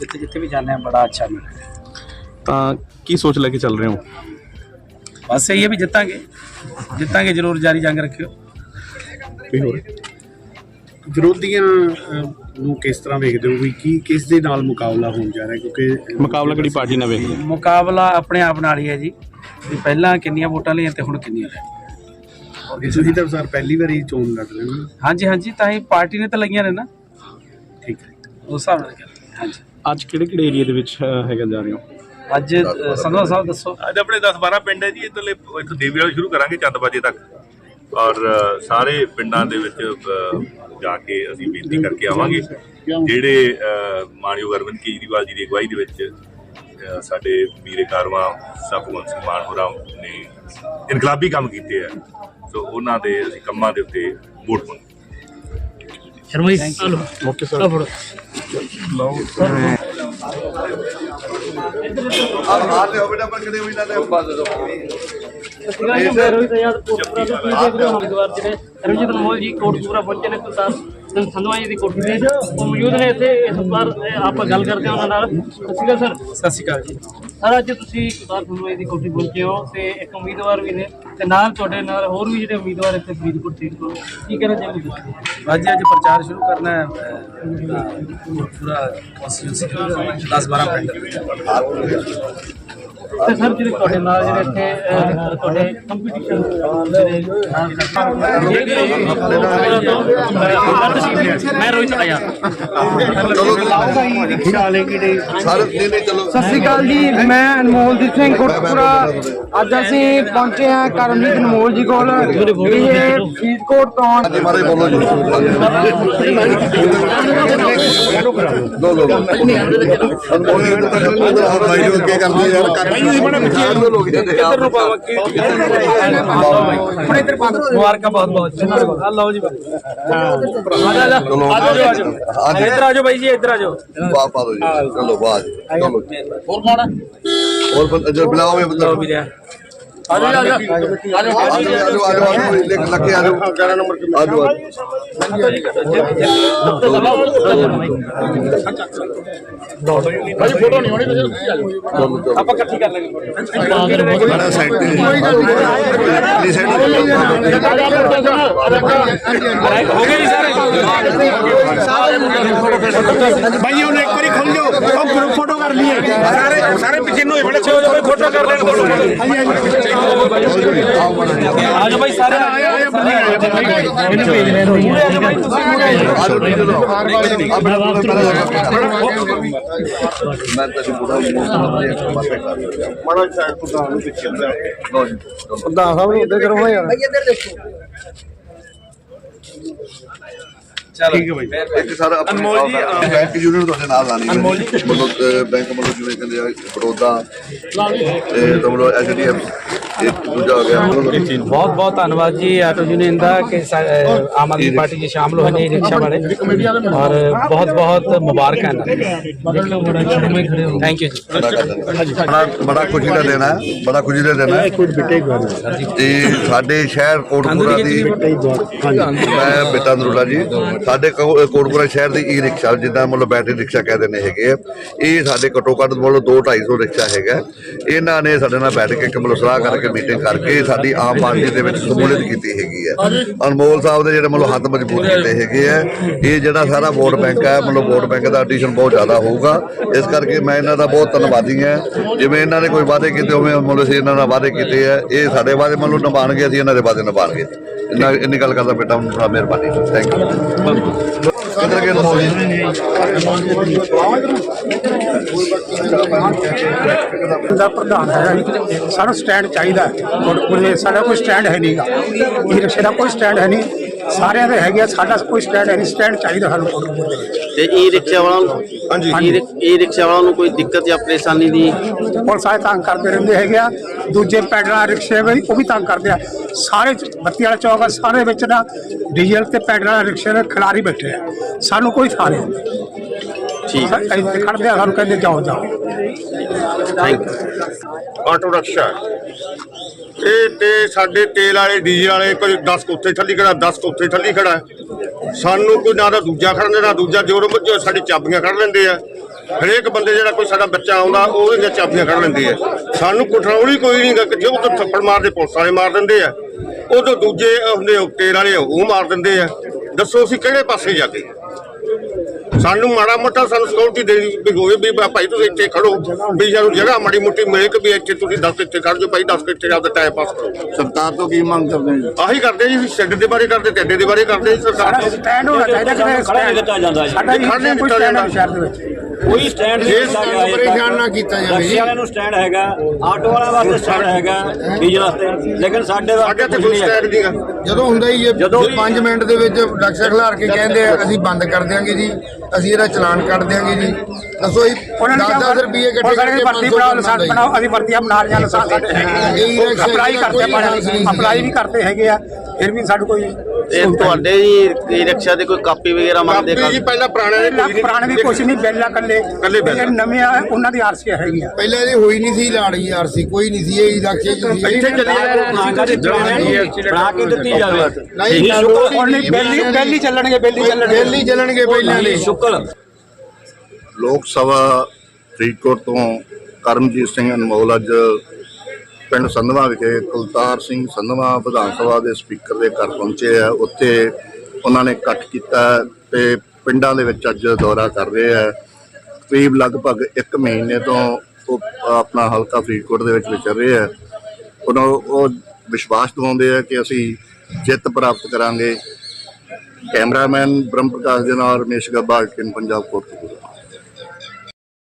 ਜਿੱਥੇ ਜਿੱਥੇ ਵੀ ਜਾਂਦੇ ਆ ਬੜਾ ਅੱਛਾ ਮਿਲਦਾ ਤਾਂ ਕੀ ਸੋਚ ਲੈ ਕੇ ਚੱਲ ਰਹੇ ਹੋ? ਬਸ ਇਹ ਹੈ ਵੀ ਜਿੱਤਾਂਗੇ। ਜਿੱਤਾਂਗੇ ਜ਼ਰੂਰ ਜਾਰੀ ਜੰਗ ਰੱਖਿਓ। ਕੋਈ ਹੋਰ? ਵਿਰੋਧੀਆਂ ਅਹ, ਨੂੰ ਕਿਸ ਤਰ੍ਹਾਂ ਵੇਖਦੇ ਹੋ ਵੀ ਕੀ ਕਿਸ ਦੇ ਨਾਲ ਮੁਕਾਬਲਾ ਹੋਣ ਜਾ ਰਿਹਾ? ਕਿਉਂਕਿ ਮੁਕਾਬਲਾ ਕਿਹੜੀ ਪਾਰਟੀ ਨਾਲ ਵੇਖਦੇ ਹੋ? ਮੁਕਾਬਲਾ ਆਪਣੇ ਆਪ ਨਾਲ ਹੀ ਹੈ ਜੀ। ਵੀ ਪਹਿਲਾਂ ਕਿੰਨੀਆਂ ਵੋਟਾਂ ਲਈਆਂ ਤੇ ਹੁਣ ਕਿੰਨੀਆਂ ਲੈ ਤੁਸੀਂ ਤਾਂ ਸਰ ਪਹਿਲੀ ਵਾਰੀ ਚੋਣ ਲੜ ਰਹੇ ਹੋ ਨਾ। ਹਾਂਜੀ ਹਾਂਜੀ ਤਾਂ ਇਹ ਪਾਰਟੀ ਨੇ ਤਾਂ ਲਈਆਂ ਨੇ ਨਾ। ਠੀਕ ਹੈ। ਉਸ ਹਿਸਾਬ ਨਾਲ ਹਾਂਜੀ। ਅੱਜ ਕਿਹੜੇ ਕਿਹੜੇ ਏਰੀਆ ਦੇ ਵਿੱਚ ਹੈਗਾ ਜਾ ਰਹੇ ਹੋ? ਅੱਜ ਅ, ਸੰਧਵਾ ਸਾਹਿਬ ਦੱਸੋ। ਅੱਜ ਆਪਣੇ 10-12 ਪਿੰਡ ਹੈ ਜੀ ਇੱਧਰਲੇ ਇੱਥੋਂ ਦੇਵੀ ਵਾਲੇ ਸ਼ੁਰੂ ਕਰਾਂਗੇ ਚੰਦਬਾਜੇ ਤੱਕ। ਔਰ ਅ, ਸਾਰੇ ਪਿੰਡਾਂ ਦੇ ਵਿੱਚ ਅ, ਜਾ ਕੇ ਅਸੀਂ ਬੇਨਤੀ ਕਰਕੇ ਆਵਾਂਗੇ। ਜਿਹੜੇ ਅ, ਮਾਨਯੋਗ ਅਰਵਿੰਦ ਕੇਜਰੀਵਾਲ ਜੀ ਦੀ ਅਗਵਾਈ ਦੇ ਵਿੱਚ ਅ, ਸਾਡੇ ਵੀਰੇ ਕਾਰਵਾਂ ਭਗਵੰਤ ਸਿੰਘ ਮਾਨ ਹੋਰਾਂ ਨੇ ਇਨਕਲਾਬੀ ਕੰਮ ਕੀਤੇ ਆ। ਸੋ ਉਹਨਾਂ ਦੇ ਅਸੀਂ ਕੰਮਾਂ ਦੇ ਉੱਤੇ ਵੋਟ ਪਾਉਂਦੇ। ਸ਼ਰਮਾ ਜੀ ਓਕੇ ਸਰ ਰਣਜੀਤ ਅਨਮੋਲ ਜੀ ਕੋਟਪੂਰਾ ਪਹੁੰਚੇ ਨੇ ਕੁਲਤਾਰ ਸਿੰਘ ਸੰਧਵਾ ਜੀ ਦੀ ਕੋਠੀ ਤੇ। ਉਹ ਮੌਜੂਦ ਨੇ ਇੱਥੇ ਇਸ ਵਾਰ ਇਹ ਆਪਾਂ ਗੱਲ ਕਰਦੇ ਹਾਂ ਉਹਨਾਂ ਨਾਲ। ਸਤਿ ਸ਼੍ਰੀ ਅਕਾਲ ਸਰ। ਸਤਿ ਸ਼੍ਰੀ ਅਕਾਲ ਜੀ। ਸਰ ਅੱਜ ਤੁਸੀਂ ਕੁਲਤਾਰ ਸੰਧਵਾ ਦੀ ਕੋਠੀ ਪਹੁੰਚੇ ਹੋ ਤੇ ਇੱਕ ਉਮੀਦਵਾਰ ਵੀ ਨੇ ਤੇ ਨਾਲ ਤੁਹਾਡੇ ਨਾਲ ਹੋਰ ਵੀ ਜਿਹੜੇ ਉਮੀਦਵਾਰ ਇੱਥੇ ਫਰੀਦਕੋਟ ਸੀਟ ਤੋਂ ਕੀ ਕਹਿਣਾ ਚਾਹੁੰਦੇ ਤੁਸੀਂ ਅੱਜ ਅੱਜ ਪ੍ਰਚਾਰ ਸ਼ੁਰੂ ਕਰਨਾ ਹੈ ਅ, ਪੂਰਾ 10-12 ਪਿੰਡ। ਤੇ ਸਰ ਜਿਹੜੇ ਤੁਹਾਡੇ ਨਾਲ ਜਿਹੜੇ ਇੱਥੇ ਤੁਹਾਡੇ ਕੰਪੀਟੀਸ਼ਨ ਮੈਂ ਰੋਹਿਤ ਆਇਆ ਸਤਿ ਸ਼੍ਰੀ ਅਕਾਲ ਜੀ ਮੈਂ ਅਨਮੋਲਜੀਤ ਸਿੰਘ ਕੋਟਪੁਰਾ ਅੱਜ ਅਸੀਂ ਪਹੁੰਚੇ ਹਾਂ ਕਰਮਜੀਤ ਅਨਮੋਲ ਜੀ ਕੋਲ ਇਹ ਫਰੀਦਕੋਟ ਤੋਂ ਮਾਰੇ ਬੋਲੋ ਜੀ ਲੋ ਲੋ ਹਰ ਭਾਈ ਨੂੰ ਕੀ ਕਰਦੇ ਯਾਰ ਭਾਈ ਤੁਸੀਂ ਬੜਾ ਪਿੱਛੇ ਆਪਣੇ ਇੱਧਰ ਬੰਦ ਮੁਬਾਰਕਾਂ ਬਹੁਤ ਬਹੁਤ। ਆ ਲਓ ਜੀ ਆ ਜਾ ਚਲੋ ਆ ਜਾਓ ਆ ਜਾਓ। ਇੱਧਰ ਆ ਜਾਓ ਬਾਈ ਜੀ ਇੱਧਰ ਆ ਜਾਓ। ਵਾਹ ਪਾ ਦੋ ਜੀ। ਚਲੋ ਬਾਜ ਚਲੋ। ਹੋਰ ਕੌਣ ਆ ਹੋਰ ਬੰਦਾ ਜੋ ਬੁਲਾਓ ਮੈਂ ਬੰਦਾ। ਲਓ ਵੀਰੇ ਆ ਜਾਓ ਆ ਜਾਓ ਆ ਜਾਓ ਆਜੋ ਆਜੋ ਆਜੋ ਆਜੋ ਲਿਖ ਲੱਗੇ ਆਜੋ 11 ਨੰਬਰ ਆਜੋ ਆਜੋ ਚਲੋ ਆਪਾਂ ਇਕੱਠੀ ਕਰ ਲਾਂਗੇ ਬੜਾ ਸਾਈਡ ਤੇ ਪਲੀਜ਼ ਸਾਈਡ ਹੋ ਗਏ ਜੀ ਸਾਰੇ ਭਾਈ ਉਹਨੇ ਇੱਕ ਵਾਰੀ ਖੁੱਲ ਜਾਓ ਉਹ ਗਰੁੱਪ ਫੋਟੋ ਕਰ ਲਈਏ ਸਾਰੇ ਸਾਰੇ ਪਿੱਛੇ ਨੂੰ ਬੜੇ ਛੇ ਹੋ ਜਾਓ ਫੋਟੋ ਕਰ ਲੈਣ ਫੋਟੋ ਆ ਜਾਓ ਬਾਈ ਸਾਰੇ ਤੁਸੀਂ ਆਜੋ ਨਹੀਂ ਚਲੋ ਮੈਂ ਤਾਂ ਜੀ ਬੁੜਾ ਬੜਾ ਸਾਈਡ ਤੋਂ ਤੁਹਾਨੂੰ ਪਿੱਛੇ ਲੋ ਜੀ। ਚਲੋ। ਪ੍ਰਧਾਨ ਸਾਹਿਬ ਨੂੰ ਉੱਤੇ ਕਰੋ ਯਾਰ ਠੀਕ ਹੈ ਬਾਈ। ਇੱਕ sir Anmol ji bank union ਤੁਹਾਡੇ ਨਾਲ ਲਾਣੀ ਅਨਮੋਲ ਜੀ। ਬੈਂਕ ਮਤਲਬ ਜਿਵੇਂ ਕਹਿੰਦੇ ਆ ਬੜੌਦਾ ਤੇ ਤੁਮ ਲੋ ਐਚਡੀਐਫ ਇੱਕ ਦੂਜਾ ਹੋ ਗਿਆ ਬਹੁਤ ਬਹੁਤ ਧੰਨਵਾਦ ਜੀ ਆਟੋ ਯੂਨੀਅਨ ਦਾ ਕਿ ਸਾ- ਆਮ ਆਦਮੀ ਪਾਰਟੀ 'ਚ ਸ਼ਾਮਲ ਹੋਏ ਨੇ ਇਹ ਰਿਕਸ਼ਾ ਵਾਲੇ। ਔਰ ਬਹੁਤ ਬਹੁਤ ਮੁਬਾਰਕਾਂ ਥੈਂਕ ਯੂ ਜੀ। ਬੜਾ ਬੜਾ ਖੁਸ਼ੀ ਦਾ ਦਿਨ ਹੈ ਬੜਾ ਖੁਸ਼ੀ ਦਾ ਦਿਨ ਹੈ। ਤੇ ਸਾਡੇ ਸ਼ਹਿਰ ਕੋਟਪੂਰਾ ਦੀ ਮੈਂ ਬੇਟਾ ਨਰੂਲਾ ਜੀ। ਸਾਡੇ ਕੋ- ਕੋਟਪੂਰਾ ਸ਼ਹਿਰ ਦੀ ਈ ਰਿਕਸ਼ਾ ਜਿੱਦਾਂ ਮਤਲਬ ਬੈਟਰੀ ਰਿਕਸ਼ਾ ਕਹਿੰਦੇ ਨੇ ਹੈਗੇ ਆ ਇਹ ਸਾਡੇ ਘੱਟੋ ਘੱਟ ਮਤਲਬ 2 250 ਰਿਕਸ਼ਾ ਹੈਗਾ। ਇਹਨਾਂ ਨੇ ਸਾਡੇ ਨਾਲ ਬੈਠ ਕੇ ਇੱਕ ਮਤਲਬ ਸਲਾਹ ਕਰਕੇ ਮੀਟਿੰਗ ਕਰਕੇ ਸਾਡੀ ਆਮ ਪਾਰਟੀ ਦੇ ਵਿੱਚ ਸ਼ਮੂਲੀਅਤ ਕੀਤੀ ਹੈਗੀ ਹੈ। ਅਨਮੋਲ ਸਾਹਿਬ ਦੇ ਜਿਹੜੇ ਮਤਲਬ ਹੱਥ ਮਜ਼ਬੂਤ ਕੀਤੇ ਹੈਗੇ ਆ ਇਹ ਜਿਹੜਾ ਸਾਰਾ ਵੋਟ ਬੈਂਕ ਹੈ ਮਤਲਬ ਵੋਟ ਬੈਂਕ ਦਾ ਐਡੀਸ਼ਨ ਬਹੁਤ ਜ਼ਿਆਦਾ ਹੋਊਗਾ। ਇਸ ਕਰਕੇ ਮੈਂ ਇਹਨਾਂ ਦਾ ਬਹੁਤ ਧੰਨਵਾਦੀ ਹਾਂ। ਜਿਵੇਂ ਇਹਨਾਂ ਨੇ ਕੋਈ ਵਾਅਦੇ ਕੀਤੇ ਉਵੇਂ ਮਤਲਬ ਅਸੀਂ ਇਹਨਾਂ ਨਾਲ ਵਾਅਦੇ ਕੀਤੇ ਆ। ਇਹ ਸਾਡੇ ਵਾਅਦੇ ਮਤਲਬ ਨਿਭਾਣਗੇ ਅਸੀਂ ਇਹਨਾਂ ਦੇ ਵਾਅਦੇ ਨਿਭਾਣਗੇ ਇੰਨਾ ਇੰਨੀ ਗੱਲ ਕਰਦਾ ਬੇਟਾ ਬੜਾ ਮਿਹਰਬਾਨੀ। ਥੈਂਕ ਯੂ ਕਿੱਧਰ ਗਏ ਅਨਮੋਲ ਜੀ ਦਾ ਪ੍ਰਧਾਨ ਹੈਗਾ ਸਾਨੂੰ ਸਟੈਂਡ ਚਾਹੀਦਾ ਹੈ। ਕੋਟਕਪੂਰੇ ਸਾਡਾ ਕੋਈ ਸਟੈਂਡ ਹੈ ਨਹੀਂਗਾ ਇਹ ਰਿਕਸ਼ੇ ਦਾ ਕੋਈ ਸਟੈਂਡ ਹੈ ਨਹੀਂ। ਸਾਰਿਆਂ ਦੇ ਹੈਗੇ ਆ, ਸਾਡਾ ਕੋਈ ਸਟੈਂਡ ਨਹੀਂ ਸਟੈਂਡ ਚਾਹੀਦਾ ਸਾਨੂੰ ਕੋਟਕਪੂਰੇ ਦੇ ਵਿੱਚ। ਤੇ ਇਹ ਰਿਕਸ਼ਾ ਵਾਲਾ ਨੂੰ? ਹਾਂਜੀ। ਇਹ ਰਿਕਸ਼ਾ ਵਾਲਾ ਨੂੰ ਕੋਈ ਦਿੱਕਤ ਜਾਂ ਪਰੇਸ਼ਾਨੀ ਦੀ? ਪੁਲਿਸ ਵਾਲੇ ਤੰਗ ਕਰਦੇ ਰਹਿੰਦੇ ਹੈਗੇ ਆ ਦੂਜੇ ਪੈਡਲਾਂ ਰਿਕਸ਼ੇ ਵੀ ਉਹ ਵੀ ਤੰਗ ਕਰਦੇ ਆ। ਸਾਰੇ ਚ- ਬੱਤੀ ਵਾਲਾ ਚੌਕ ਆ ਸਾਰੇ ਵਿੱਚ ਨਾ ਡੀਜ਼ਲ ਤੇ ਪੈਡਲਾਂ ਰਿਕਸ਼ੇ ਦੇ ਖਿਲਾਰੀ ਬੈਠੇ ਆ। ਸਾਨੂੰ ਕੋਈ ਥਾਂ ਨਹੀਂ। ਠੀਕ ਇੱਥੇ ਖੜਦੇ ਆ ਸਾਨੂੰ ਕਹਿੰਦੇ ਜਾਓ ਜਾਓ। ਆਟੋ ਰਕਸ਼ਾ ਇਹ ਤੇ ਸਾਡੇ ਤੇਲ ਵਾਲੇ ਡੀਜ਼ਲ ਵਾਲੇ ਕੋਈ 10 ਕੋਥੇ ਥੱਲੀ ਖੜਾ 10 ਕੋਥੇ ਥੱਲੀ ਖੜਾ। ਹੈ। ਸਾਨੂੰ ਕੋਈ ਨਾ ਤਾਂ ਦੂਜਾ ਖੜਨ ਦੇ ਨਾ ਦੂਜਾ ਜੋਰ ਜੋ ਸਾਡੀ ਚਾਬੀਆਂ ਕੱਢ ਲੈਂਦੇ ਆ। ਹਰੇਕ ਬੰਦੇ ਜਿਹੜਾ ਕੋਈ ਸਾਡਾ ਬੱਚਾ ਆਉਂਦਾ ਉਹ ਇਹਦੀਆਂ ਚਾਬੀਆਂ ਕੱਢ ਲੈਂਦੇ ਆ। ਸਾਨੂੰ ਕੰਟਰੋਲ ਹੀ ਕੋਈ ਨਹੀਂ ਗਾ ਕਿ ਜੇ ਉਹ ਥੱਪੜ ਮਾਰਦੇ ਪੁਲਿਸ ਵਾਲੇ ਮਾਰ ਦਿੰਦੇ ਆ। ਉਦੋਂ ਦੂਜੇ ਹੁੰਦੇ ਉਹ ਤੇਲ ਵਾਲੇ ਉਹ ਮਾਰ ਦਿੰਦੇ ਆ। ਦੱਸੋ ਅਸੀਂ ਕਿਹੜੇ ਪਾਸੇ ਜਾ ਕੇ? ਸਾਨੂੰ ਮਾੜਾ ਮੋਟਾ ਸਾਨੂੰ ਸਿਕਿਉਰਿਟੀ ਦੇ ਵੀ ਹੋਵੇ ਵੀ ਭਾਈ ਤੁਸੀਂ ਇੱਥੇ ਖੜੋ ਵੀ ਸਾਨੂੰ ਜਗ੍ਹਾ ਮਾੜੀ ਮੋਟੀ ਮਿਲੇ ਕਿ ਵੀ ਇੱਥੇ ਤੁਸੀਂ 10 ਇੱਥੇ ਖੜ ਜਾਓ ਭਾਈ 10 ਇੱਥੇ ਆਪਦਾ ਟਾਈਮ ਪਾਸ ਕਰੋ। ਸਰਕਾਰ ਤੋਂ ਕੀ ਮੰਗ ਕਰਦੇ ਜੀ? ਆਹੀ ਕਰਦੇ ਜੀ ਸ਼ੈੱਡ ਦੇ ਬਾਰੇ ਕਰਦੇ ਟੈਡੇ ਦੇ ਬਾਰੇ ਕਰਦੇ ਜੀ ਸਰਕਾਰ ਸਾਡਾ ਸਟੈਂਡ ਹੋਣਾ ਚਾਹੀਦਾ ਕਿ ਸਟੈਂਡ ਸਾਡਾ ਜੀ। ਖੜ੍ਹਨ ਨਹੀਂ ਕੋਈ ਦਿੱਤਾ ਜਾਂਦਾ। ਸ਼ਹਿਰ ਦੇ ਵਿੱਚ। ਕੋਈ ਸਟੈਂਡ ਜੇ ਸਾਨੂੰ ਪਰੇਸ਼ਾਨ ਨਾ ਕੀਤਾ ਜਾਵੇ। ਰਿਕਸ਼ੇ ਵਾਲਿਆਂ ਨੂੰ ਸਟੈਂਡ ਹੈਗਾ ਆਟੋ ਵਾਲਿਆਂ ਵਾਸਤੇ ਸਟੈਂਡ ਹੈਗਾ ਡੀਜ਼ਲ ਵਾਸਤੇ। ਲੇਕਿਨ ਸਾਡੇ ਸਾਡੇ ਤੇ ਕੋਈ ਸਟੈਂਡ ਨਹੀਂਗਾ ਜਦੋਂ ਹੁੰਦਾ ਹੀ ਇਹ ਜਦੋਂ 5 ਮਿੰਟ ਦੇ ਵਿੱਚ ਰਕਸ਼ਾ ਖਿਲਾਰ ਕੇ ਕਹਿੰਦੇ ਆ ਅਸੀਂ ਬੰਦ ਕਰ ਦਿਆਂਗੇ ਜੀ ਅਸੀਂ ਇਹਦਾ ਚਲਾਨ ਕੱਟ ਦਿਆਂਗੇ ਜੀ। ਦੱਸੋ ਜੀ ਉਹਨਾਂ ਨੇ 10-10 ਰੁਪਏ ਇਕੱਠੇ ਕਰਕੇ ਭਰਤੀ 500 ਬਣਾਓ ਲਾਇਸੈਂਸ ਬਣਾਓ ਅਸੀਂ ਵਰਤੀਆਂ ਬਣਾ ਰਹੀਆਂ ਲਾਇਸੈਂਸ ਸਾਡੇ ਇਹੀ ਹੈਗੇ ਅਪਲਾਈ ਕਰਦੇ ਲਾਇਸੈਂਸ ਨਹੀਂ ਅਪਲਾਈ ਵੀ ਕਰਦੇ ਹੈਗੇ ਆ ਫਿਰ ਵੀ ਸਾਨੂੰ ਕੋਈ ਤੇ ਤੁਹਾਡੇ ਜੀ ਇਹ ਰਿਕਸ਼ਾ ਦੇ ਕੋਈ ਕਾਪੀ ਵਗੈਰਾ ਮੰਗਦੇ ਕਾਪੀ ਜੀ ਪਹਿਲਾਂ ਪੁਰਾਣੇ ਦੇ ਕੋਈ ਨਹੀਂ ਪੁਰਾਣੇ ਵੀ ਕੁਛ ਨਹੀਂ ਬੈਲਾ ਕੱਲੇ ਕੱਲੇ ਬੈਲਾਂ। ਜਿਹੜੇ ਨਵੇਂ ਆ ਉਹਨਾਂ ਦੀ ਆਰਸੀ ਹੈਗੀ ਆ ਪਹਿਲਾਂ ਇਹ ਹੋਈ ਨਹੀਂ ਸੀ ਲਾੜੀ ਆਰਸੀ ਕੋਈ ਨਹੀਂ ਸੀ ਇਹ ਰਕਸ਼ੇ ਚ ਸੀ। ਇੱਥੇ ਚੱਲੇ ਬਣਾ ਕੇ ਦਿੱਤੀ ਜਾਵੇ। ਨਹੀਂ ਹੁਣ ਨਹੀਂ ਬੈਲੀ ਬੈਲੀ ਚੱਲਣਗੇ ਬੈਲੀ ਚੱਲਣਗੇ। ਦਿੱਲੀ ਚੱਲਣਗੇ ਪਹਿਲਾਂ ਦੇ। ਸ਼ੁਕਲ ਲੋਕ ਸਭਾ ਫਰੀਦਕੋਟ ਤੋਂ ਕਰਮਜੀਤ ਸਿੰਘ ਅਨਮੋਲ ਅੱਜ ਪਿੰਡ ਸੰਧਵਾ ਵਿਖੇ ਕੁਲਤਾਰ ਸਿੰਘ ਸੰਧਵਾ ਵਿਧਾਨ ਸਭਾ ਦੇ ਸਪੀਕਰ ਦੇ ਘਰ ਪਹੁੰਚੇ ਆ। ਉੱਥੇ ਉਹਨਾਂ ਨੇ ਇਕੱਠ ਕੀਤਾ ਤੇ ਪਿੰਡਾਂ ਦੇ ਵਿੱਚ ਅੱਜ ਦੌਰਾ ਕਰ ਰਹੇ ਆ। ਕਰੀਬ ਲਗਭਗ 1 ਮਹੀਨੇ ਤੋਂ ਉਹ ਆਪਣਾ ਹਲਕਾ ਫਰੀਦਕੋਟ ਦੇ ਵਿੱਚ ਵਿਚਰ ਰਹੇ ਆ। ਉਹਨਾਂ ਉਹ ਵਿਸ਼ਵਾਸ ਦਿਵਾਉਂਦੇ ਆ ਕਿ ਅਸੀਂ ਜਿੱਤ ਪ੍ਰਾਪਤ ਕਰਾਂਗੇ। ਕੈਮਰਾਮੈਨ ਬ੍ਰਹਮ ਪ੍ਰਕਾਸ਼ ਦੇ ਨਾਲ ਰਮੇਸ਼ ਗੱਬਾ ਕਿਨ ਪੰਜਾਬ ਕੋਟਕਪੂਰਾ